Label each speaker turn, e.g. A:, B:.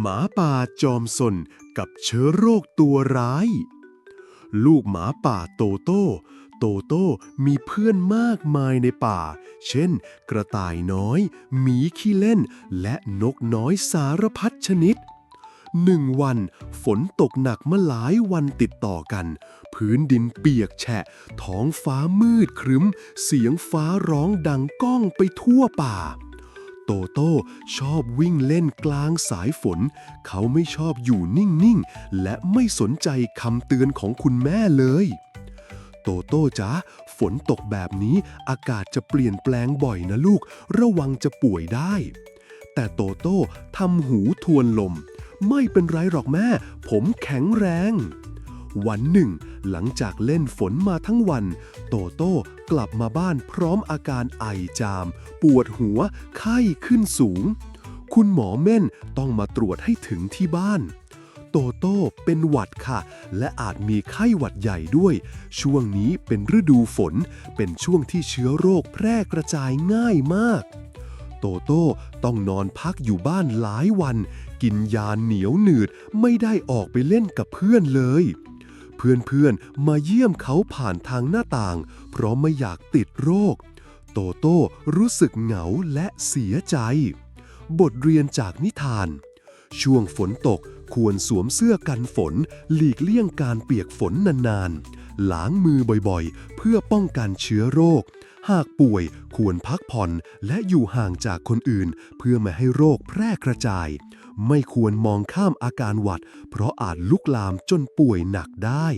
A: หมาป่าจอมสนกับเชื้อโรคตัวร้าย ลูกหมาป่าโตโต้โตโต้มีเพื่อนมากมายในป่า เช่น กระต่ายน้อย หมีขี้เล่น และนกน้อยสารพัดชนิดหนึ่งวัน ฝนตกหนักมาหลายวันติดต่อกัน พื้นดินเปียกแฉะ ท้องฟ้ามืดครึ้ม เสียงฟ้าร้องดังก้องไปทั่วป่า โตโต้ชอบวิ่งเล่นกลางสายฝน เขาไม่ชอบอยู่นิ่ง ๆ และไม่สนใจคำเตือนของคุณแม่เลย โตโต้จ๊ะฝนตกแบบนี้อากาศจะเปลี่ยนแปลงบ่อยนะลูก ระวังจะป่วยได้ แต่โตโต้ทำหูทวนลม ไม่เป็นไรหรอกแม่ ผมแข็งแรง วันหนึ่ง หลังจากเล่นฝนมาทั้งวัน โตโต้กลับมาบ้านพร้อมอาการไอจาม ปวดหัว ไข้ขึ้นสูง คุณหมอเม่นต้องมาตรวจให้ถึงที่บ้าน โตโต้เป็นหวัดค่ะ และอาจมีไข้หวัดใหญ่ด้วย ช่วงนี้เป็นฤดูฝน เป็นช่วงที่เชื้อโรคแพร่กระจายง่ายมากโตโต้ต้องนอนพักอยู่บ้านหลายวัน กินยาเหนียวหนืดไม่ได้ออกไปเล่นกับเพื่อนเลย เพื่อนๆ มาเยี่ยมเขาผ่านทางหน้าต่าง เพราะไม่อยากติดโรค โตโต้รู้สึกเหงาและเสียใจ บทเรียนจากนิทาน ช่วงฝนตกควรสวมเสื้อกันฝน หลีกเลี่ยงการเปียกฝนนานๆ ล้างมือบ่อยๆ เพื่อป้องกันเชื้อโรค หากป่วยควรพักผ่อนและอยู่ห่างจากคนอื่น เพื่อไม่ให้โรคแพร่กระจาย ไม่ควรมองข้ามอาการหวัด เพราะอาจลุกลามจนป่วยหนักได้